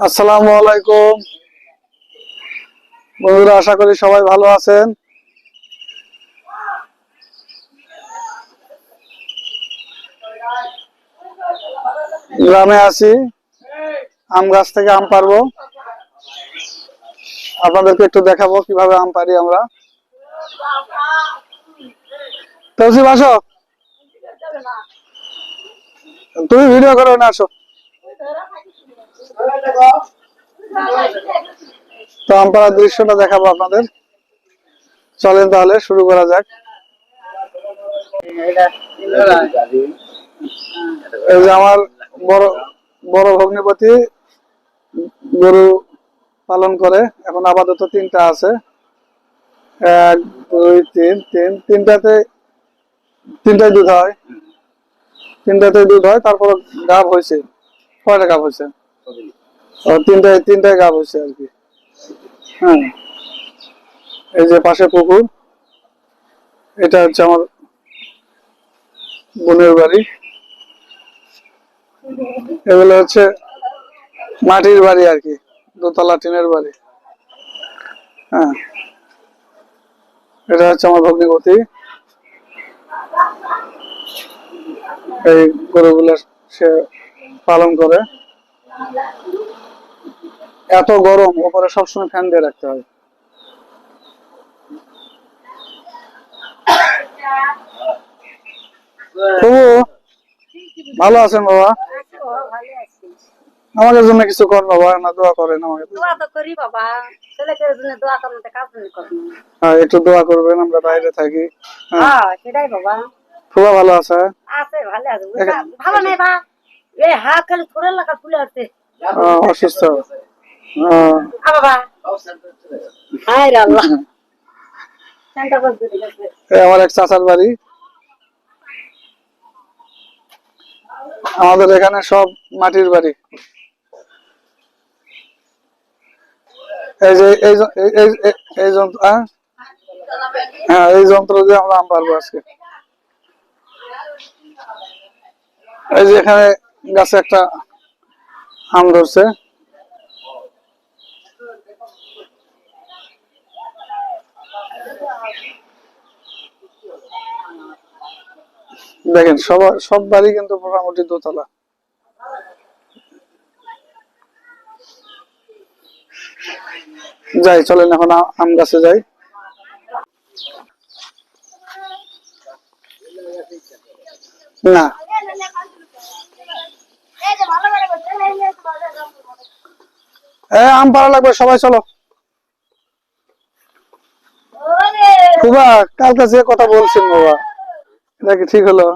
আসসালামু আলাইকুম। বন্ধুরা, আশা করি সবাই ভালো আছেন। গ্রামে আছি। আম গাছ থেকে আম পারব। আপনাদেরকে একটু দেখাবো কীভাবে আম পারি আমরা। তৌসিফ আসো তুমি ভিডিও করো না, আসো। তো আম পাড়ার দৃশ্যটা দেখাবো আপনাদের। চলেন তাহলে, শুরু করা যাক। এই যে আমার বড় বড় ভগ্নিপতি গরু পালন করে। এখন আপাতত তিনটা আছে। এক, দুই, তিন তিন। তিনটাতে তিনটায় দুধ হয়। তিনটাতে দুধ হয়, তারপর গাভ হয়েছে। কয়টা গাভ হয়েছে? তিনটায় তিনটায় গাভ হয়েছে আর কি। হ্যাঁ। এই যে পাশে পুকুর এটা হচ্ছে আমার বোনের বাড়ি। এগুলো হচ্ছে মাটির বাড়ি আর কি দোতলা টিনের বাড়ি। হ্যাঁ। এটা হচ্ছে আমার ভগ্নিপতি। এই গরুগুলো সে পালন করে। এত গরম ওপরে সবসময় ফ্যান দিয়ে রাখতে হয়। তবু ভালো আছেন বাবা? আমাদের জন্য কিছু কর বাবা না দোয়া করেন আমাকে। দোয়া তো করি বাবা। ছেলেকে জন্য দোয়া করুন তো কাজ করুন। হ্যাঁ একটু দোয়া করবেন আমরা বাইরে থাকি। হ্যাঁ। হ্যাঁ সেটাই বাবা। খুব ভালো আছে? আছে ভালো আছে। ভালো নেই বা? এই খালি লাগা ফুলে অসুস্থ। আমার এক চাচার বাড়ি। আমাদের এখানে সব মাটির বাড়ি। এই যে এই যন্ত্র? হ্যাঁ এই যন্ত্র দিয়ে আমরা আম পারব আজকে। এই যে এখানে গাছে একটা আম ধরছে। দেখেন সব সব বাড়ি কিন্তু মোটামুটি দোতলা। যাই, চলেন এখন আম গাছে যাই। না আম পাড়া লাগবে সবাই চলো। খুবা কালকে যে কথা বলছেন বাবা এটা কি ঠিক হলো?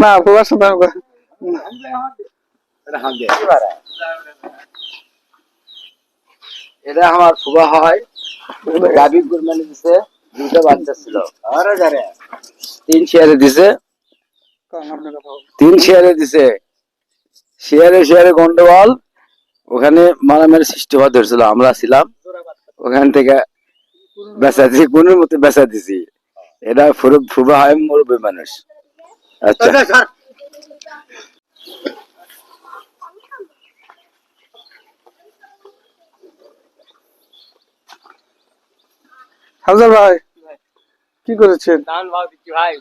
না খুবার সাথে আমি এটা আমার ফুবা হয় গাভী কুরবানি দিছে দুটো বাচ্চা ছিল। তিন শেয়ারে দিছে। তিন শেয়ারে দিছে। শেয়ারে শেয়ারে গন্ডগোল। ওখানে মারামারি সৃষ্টি হওয়া ধরছিল আমরা ছিলাম। ওখান থেকে বেচা দিছি কোনের মতো বেচা দিছি। এটা ফুরু- ফুবা হয় মুরব্বী মানুষ। আচ্ছা। হাজার ভাই কি করেছেন? ধান ভাও দিচ্ছি ভাই।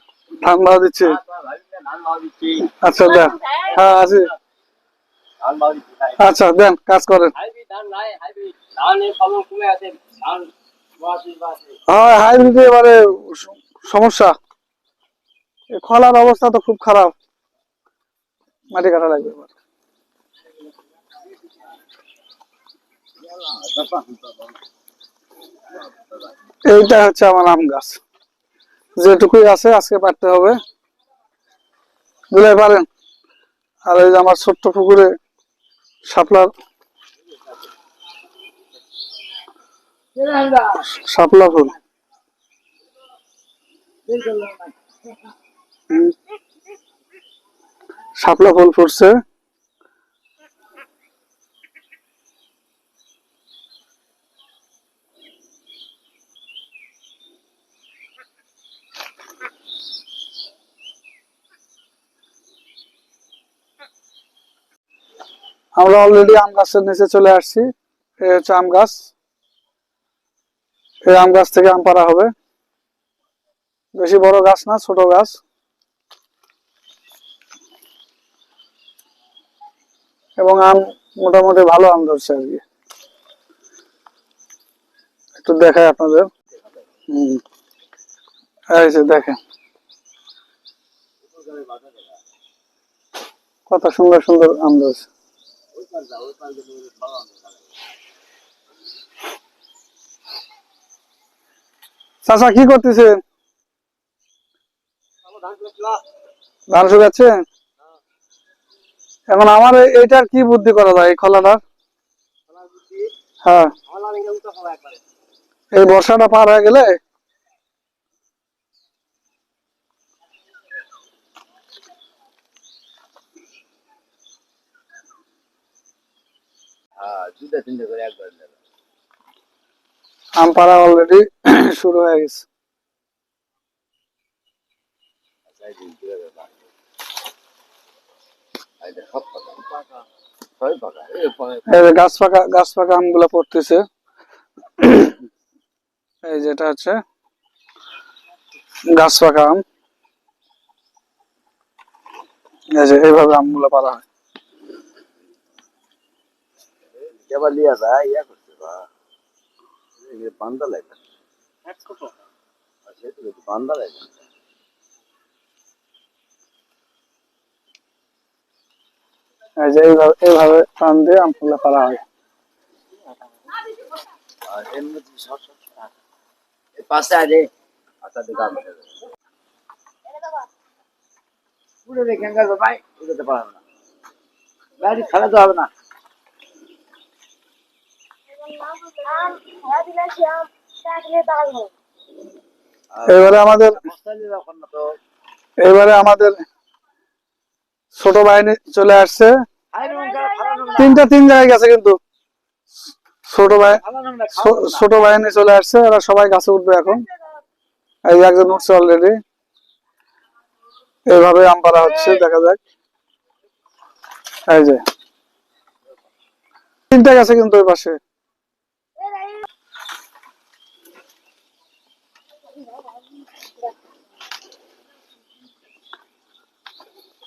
ধান ভাও দিচ্ছি। আচ্ছা হ্যাঁ আছে ধান ভাও দিচ্ছি ভাই আচ্ছা দেন, কাজ করেন। হয়, হাইব্রিড এবারে সমস্যা। খলার অবস্থা তো খুব খারাপ। মাটি কাটা লাগবে এবার। এইটা হচ্ছে আমার আম গাছ। যেটুকুই আছে, আজকে পারতে হবে। বুঝতে পারেন? আর এই যে আমার ছোট্ট পুকুরে শাপলার শাপলা ফুল। শাপলা ফুল ফুটছে আমরা অলরেডি আম গাছের নিচে চলে আসছি। এ হচ্ছে আম গাছ। এই আম গাছ থেকে আম পাড়া হবে। বেশি বড় গাছ না, ছোট গাছ। এবং আম মোটামুটি ভালো আম ধরছে আর কি। একটু দেখাই আপনাদের। হম। এই যে দেখেন। কত সুন্দর সুন্দর আম ধরছে। চাচা, কি করতেছেন ধান শুকাচ্ছে? এখন আমার এইটার কি বুদ্ধি করা যায়, এই হ্যাঁ। এই বর্ষাটা পার হয়ে গেলে পাড়া অলরেডি শুরু হয়ে গেছে। পড়তেছে। এই যেটা হচ্ছে আম। এইভাবে আমগুলো পারা হয়। এবার লিয়া যায় ইয়া করছে বা বান্দা লাগে সেটা বান্দা লাগে যে এইভাবে এইভাবে টান দিয়ে আমগুলো পারা হয় আর পাশে আছে আচ্ছা দেখা পুরো দেখেন ভাই উঠতে পারবে না গাড়ি খেলা তো হবে না এবারে আমাদের এবারে আমাদের ছোট বাহিনী চলে আসছে। তিনটা তিন জায়গায় গেছে কিন্তু। ছোট ভাই ছোট বাহিনী চলে আসছে, এরা সবাই গাছে উঠবে এখন। এই একজন উঠছে অলরেডি এইভাবে আম পাড়া হচ্ছে, দেখা যাক। এই যে। তিনটা গেছে কিন্তু ওই পাশে।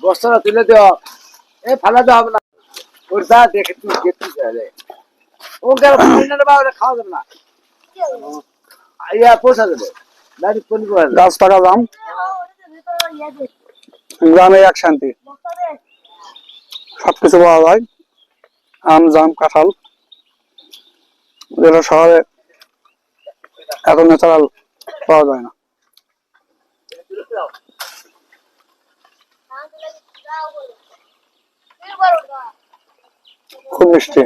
বস্তাটা তুলে দেওয়া এ দেওয়া হবে না। ওর দেখে তুই খাওয়া যাবে না। গাছ পাকা গ্রামে। এক শান্তি। সবকিছু পাওয়া যায়। আম, জাম, কাঁঠাল। যেটা শহরে এত ন্যাচারাল পাওয়া যায় না। খুব মিষ্টি।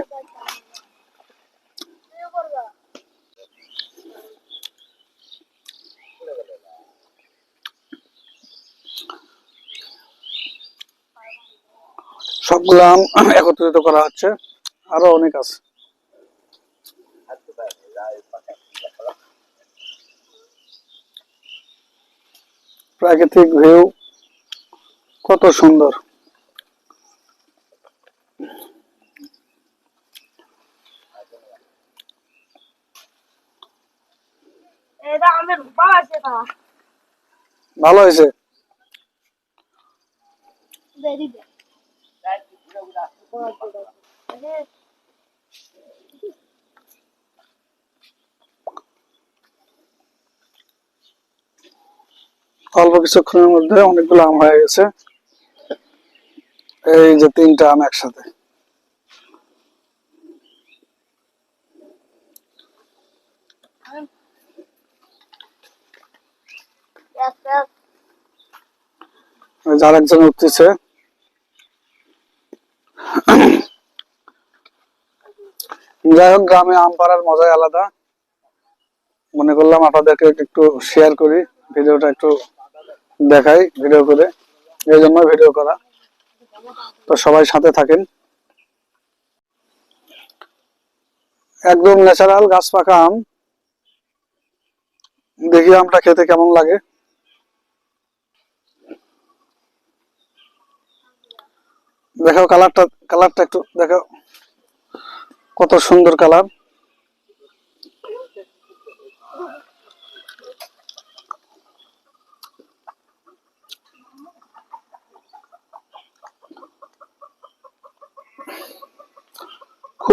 সবগুলো আম একত্রিত করা হচ্ছে। আরও অনেক আছে। প্রাকৃতিক ভিউ কত সুন্দর। ভালো হয়েছে? অল্প কিছুক্ষণের মধ্যে অনেকগুলো আম হয়ে গেছে। এই যে তিনটা আম একসাথে। Yes, yes. ওই যে আরেকজন উঠতেছে। যাই হোক গ্রামে আম পাড়ার মজাই আলাদা। মনে করলাম আপনাদেরকে একটু শেয়ার করি ভিডিওটা একটু দেখাই ভিডিও করে। এই জন্য ভিডিও করা। তো সবাই সাথে থাকেন। একদম ন্যাচারাল গাছ পাকা আম। দেখি আমটা খেতে কেমন লাগে। দেখো কালারটা কালারটা একটু দেখো কত সুন্দর কালার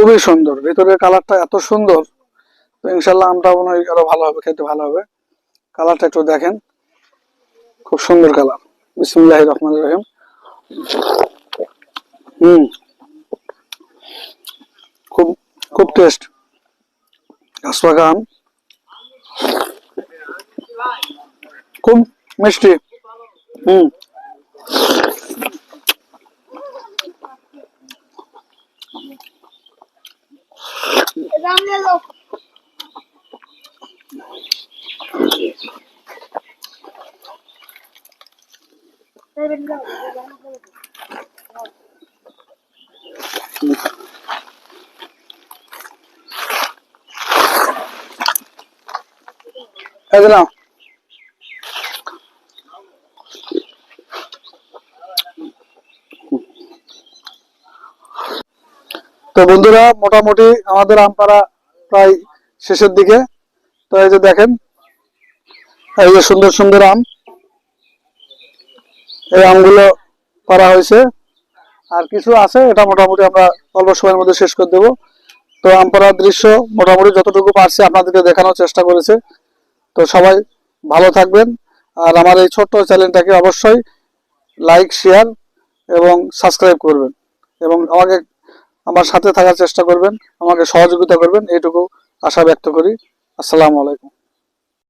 খুবই সুন্দর। ভিতরের কালারটা এত সুন্দর, তো ইনশাল্লাহ আমটা মনে হয় আরও ভালো হবে, খেতে ভালো হবে। কালারটা একটু দেখেন। খুব সুন্দর কালার বিসমুল্লাহ রহমান রহিম। হুম। খুব খুব টেস্ট খুব মিষ্টি। হুম। এই যে তো বন্ধুরা, মোটামুটি আমাদের আমপাড়া প্রায় শেষের দিকে। তো এই যে দেখেন, এই যে সুন্দর সুন্দর আম। এই আমগুলো করা হয়েছে। আর কিছু আছে, এটা মোটামুটি আমরা অল্প সময়ের মধ্যে শেষ করে দেবো। তো আম পাড়ার দৃশ্য মোটামুটি যতটুকু পারছি আপনাদেরকে দেখানোর চেষ্টা করেছে। তো সবাই ভালো থাকবেন। আর আমার এই ছোট্ট চ্যানেলটাকে অবশ্যই লাইক, শেয়ার এবং সাবস্ক্রাইব করবেন। এবং আমাকে আমার সাথে থাকার চেষ্টা করবেন আমাকে সহযোগিতা করবেন এটুকু আশা ব্যক্ত করি। আসসালামু আলাইকুম।